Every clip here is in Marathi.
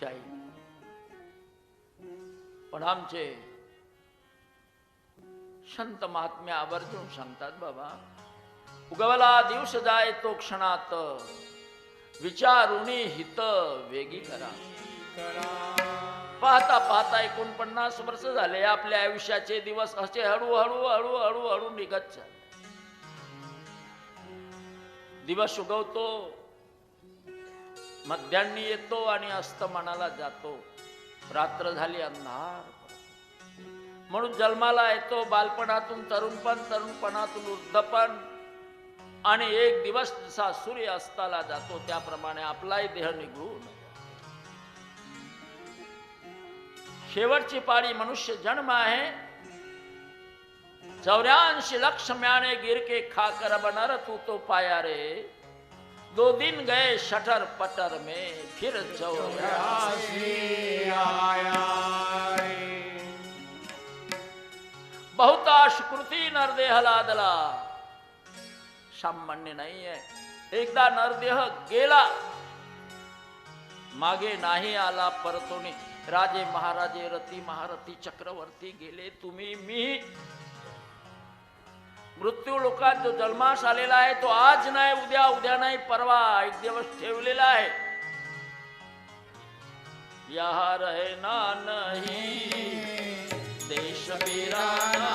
जाईल पण आमचे संत महात्म्या आवर्जून सांगतात बाबा उगवला दिवस जाय तो क्षणात विचारुणी हित वेगी करा. पाहता पाहता एकोणपन्नास वर्ष झाले आपल्या आयुष्याचे दिवस असे हळूहळू हळूहळू हळू निघत चालले. दिवस उगवतो मध्यान्नी येतो आणि अस्तमनाला जातो. रात्र झाली अंधार म्हणून जन्माला येतो बालपणातून तरुणपण तरुणपणातून वृद्धपण. आणि एक दिवस जसा सूर्य अस्ताला जातो त्याप्रमाणे आपलाही देह निघून शेवटची पाळी मनुष्य जन्म आहे. चौऱ्याऐंशी लक्ष म्याने गिरके खाकर बनर तू तो पाया रे. दो दिन गए शटर पटर में फिर चौरासी आया बहुत आशकृति नरदेह लादला सामान्य नाही आहे एकदा नरदेह गेला। मागे नाही आला परतोनी। राजे महाराजे रती महारथी चक्रवर्ती गेले तुम्ही मी मृत्यू लोकात जो जन्मास आलेला आहे तो आज नाही उद्या उद्या नाही परवा एक दिवस ठेवलेला आहे. यहाँ रहना नहीं देश वीराना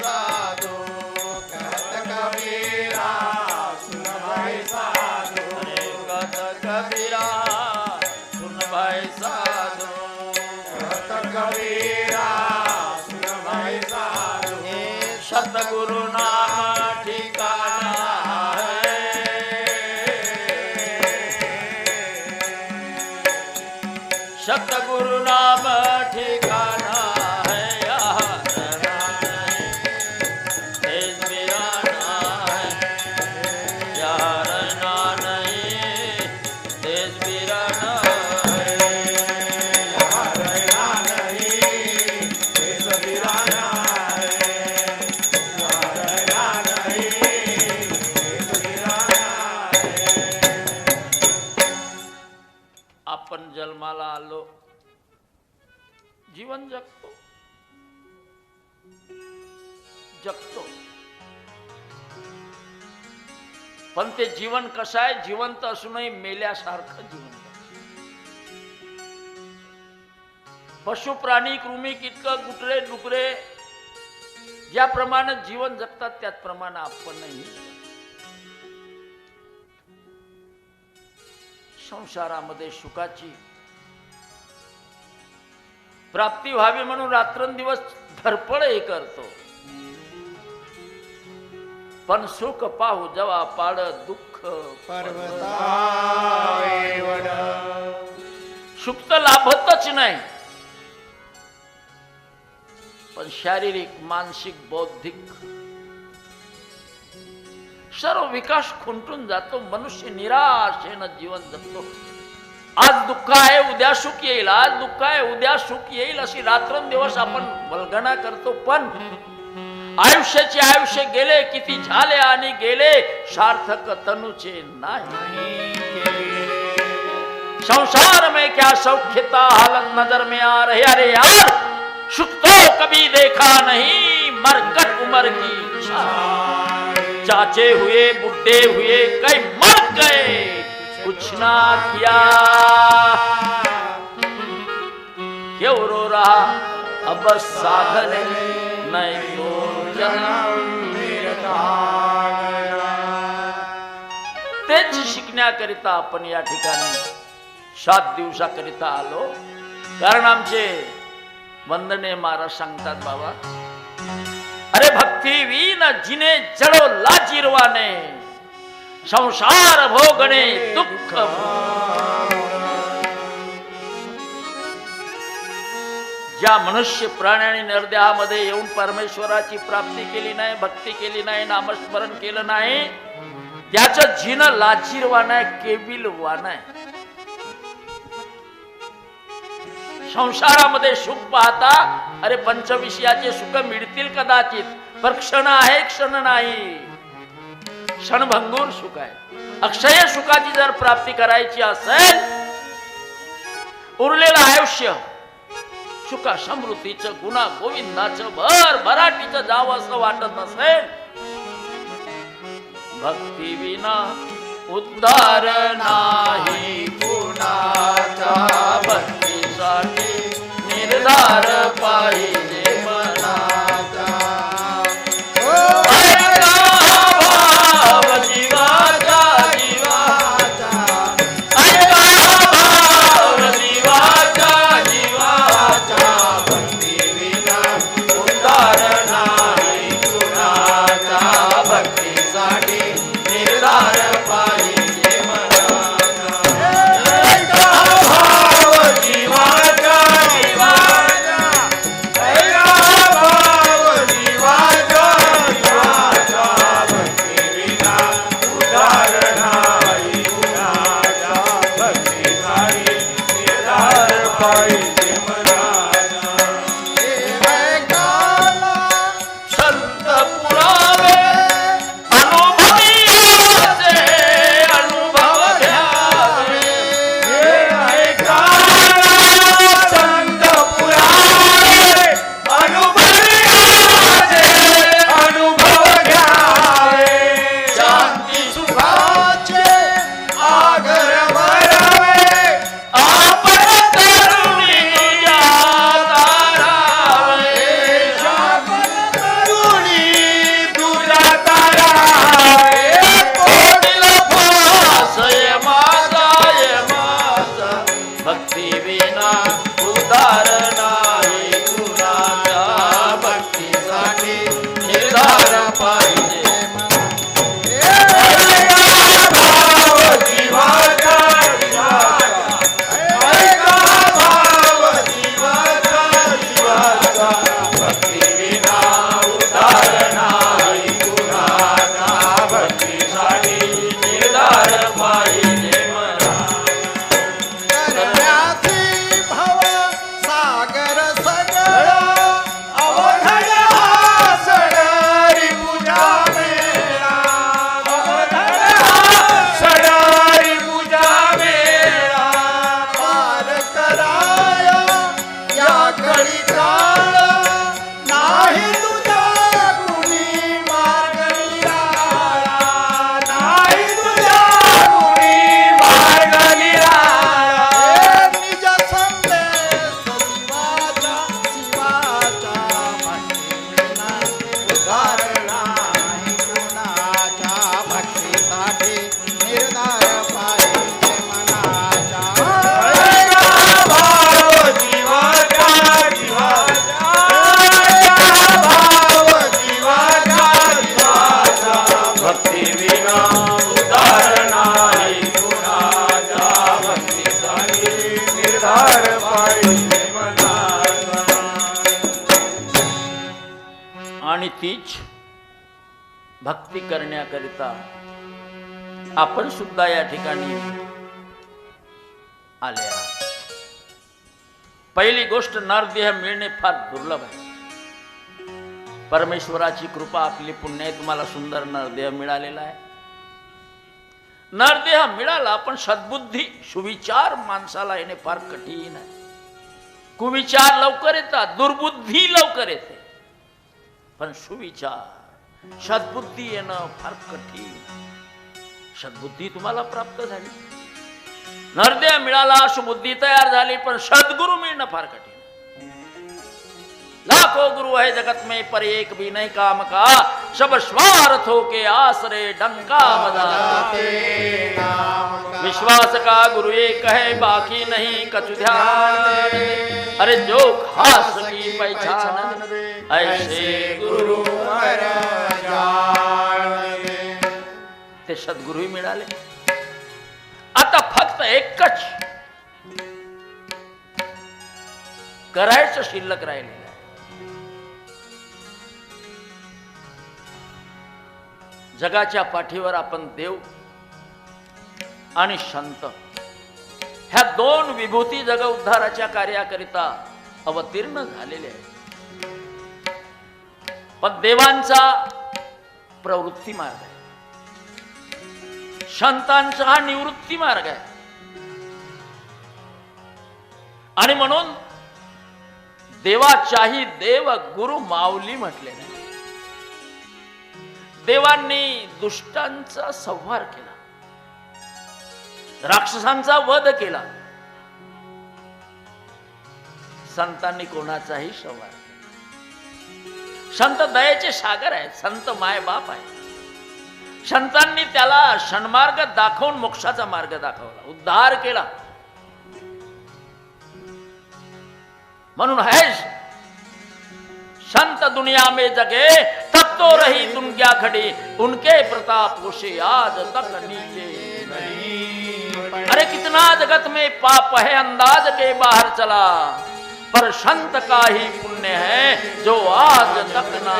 batizado. जगतो. पण ते जीवन कसं आहे? जिवंत असूनही मेल्यासारखं जीवन पशु प्राणी कृमी कितकं गुटरे डुकरे ज्याप्रमाणे जीवन जगतात त्याचप्रमाणे आपणही संसारामध्ये सुखाची प्राप्ती व्हावी म्हणून रात्रंदिवस धडपडही करतो. पण सुख पाहू जवा पाड दुःख. सुख तर लाभतच नाही. पण शारीरिक मानसिक बौद्धिक सर्व विकास खुंटून जातो. मनुष्य निराशेनं जीवन जगतो. आज दुःख आहे उद्या सुख येईल. आज दुःख आहे उद्या सुख येईल अशी रात्रंदिवस आपण वल्गना करतो. पण आयुष्याचे आयुष्य गेले किती झाले आणि गेले सार्थक तनुचे नाही संसार में क्या सौख्यता हालत नज़र में आ रही अरे यार सुख तो कभी देखा नहीं मरकट उम्र की चाचे हुए बुढ़े हुए कई मर गए कुछ ना किया। क्यों रो रहा? अब साधन नहीं तेच शिकण्याकरिता आपण या ठिकाणी सात दिवसाकरिता आलो. कारण आमचे वंदने महाराज सांगतात बाबा अरे भक्ती विन जिने जडो लाजिरवाने संसार भोगणे दुःख ज्या मनुष्य प्राणी आणि नरदेहामध्ये येऊन परमेश्वराची प्राप्ती केली नाही भक्ती केली नाही नामस्मरण केलं नाही त्याचं जिन लाचीरवान आहे केविलवान आहे. संसारामध्ये सुख पाहता अरे पंचविषयाचे सुख मिळतील कदाचित पण क्षण आहे क्षण नाही. क्षणभंगूर सुख आहे. अक्षय सुखाची जर प्राप्ती करायची असेल उरलेलं आयुष्य सुख समृद्धीचं गुणा गोविंदाचं भर भराटीचं जावं असं वाटत नसेल भक्ती विना उद्धार नाही. कुणाचा भक्तीसाठी निर्धार पाहिजे. करण्याकरिता आपण सुद्धा या ठिकाणी आले आहात. पहिली गोष्ट नरदेह मिळणे फार दुर्लभ आहे. परमेश्वराची कृपा आपली पुण्य तुम्हाला सुंदर नरदेह मिळालेला आहे. नरदेह मिळाला पण सद्बुद्धी सुविचार माणसाला येणे फार कठीण आहे. कुविचार लवकर येतात दुर्बुद्धी लवकर येते. पण सुविचार सद्बुद्धी येणं फार कठीण. सद्बुद्धी तुम्हाला प्राप्त झाली. नरदेह मिळाला सुबुद्धी तयार झाली पण सद्गुरु मिळणं फार कठीण. लाखो गुरु है जगत में पर एक भी नहीं काम का. सब स्वार्थों के आसरे डंका बजाते विश्वास का गुरु एक है बाकी नहीं कछु ध्यान। अरे जो खास की पहचान ऐसे गुरु जाण ते सद्गुरुही मिळाले. आता फक्त एकच करायचं शिल्लक राहिलेलं आहे. जगाच्या पाठीवर आपण देव आणि संत. ह्या दोन विभूती जग उद्धाराच्या कार्याकरिता अवतीर्ण झालेले आहेत. पण देवांचा प्रवृत्ती मार्ग आहे. संतांचा हा निवृत्ती मार्ग आहे. आणि म्हणून देवाच्याही देव गुरु माऊली म्हटले नाही. देवांनी दुष्टांचा संहार केला. राक्षसांचा वध केला. संतांनी कोणाचाही संहार केला. संत दयेचे सागर आहे संत माय बाप आहे संतांनी त्याला सन्मार्ग दाखवून मोक्षाचा मार्ग दाखवला उद्धार केला. म्हणून है संत दुनिया में जगे तब तो रही दुनिया खड़ी उनके प्रताप उसे आज तक नीचे अरे कितना जगत में पाप है अंदाज के बाहर चला। पर संत का ही पुण्य है जो आज तक ना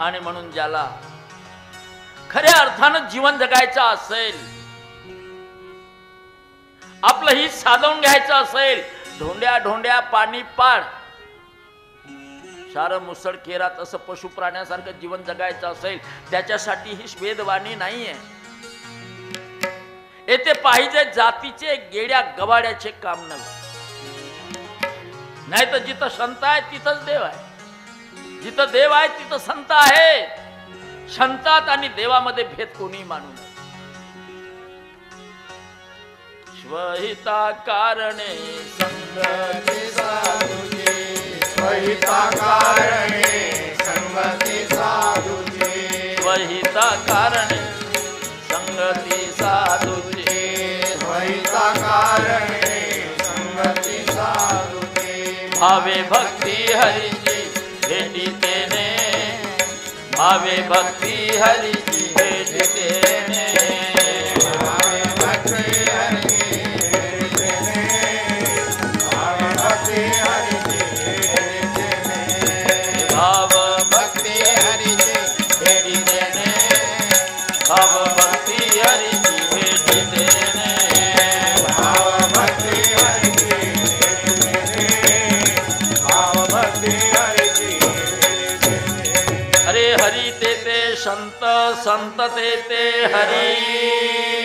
आणि म्हणून ज्याला खऱ्या अर्थानं जीवन जगायचं असेल आपलं ही साधवून घ्यायचं असेल ढोंड्या ढोंड्या पाणी पाड सारं मुसळ केरात असं पशु प्राण्यासारखं जीवन जगायचं असेल त्याच्यासाठी ही वेदवाणी नाहीये. येथे पाहिजे जातीचे गेड्या गवाड्याचे काम नव्हे. नाही तर जिथं संत आहे तिथंच देव आहे. जिथं देव आहे तिथं संत आहे. संतात आणि देवामध्ये भेद कोणी मानू नये. स्वहिता कारणे संगती साधुचे. स्वहिता कारणे संगती साधुचे. स्वहिता कारणे संगती साधूचे. स्वहिता कारणे संगती साधुचे भावे भक्ती हरीची भेटी अरे हरी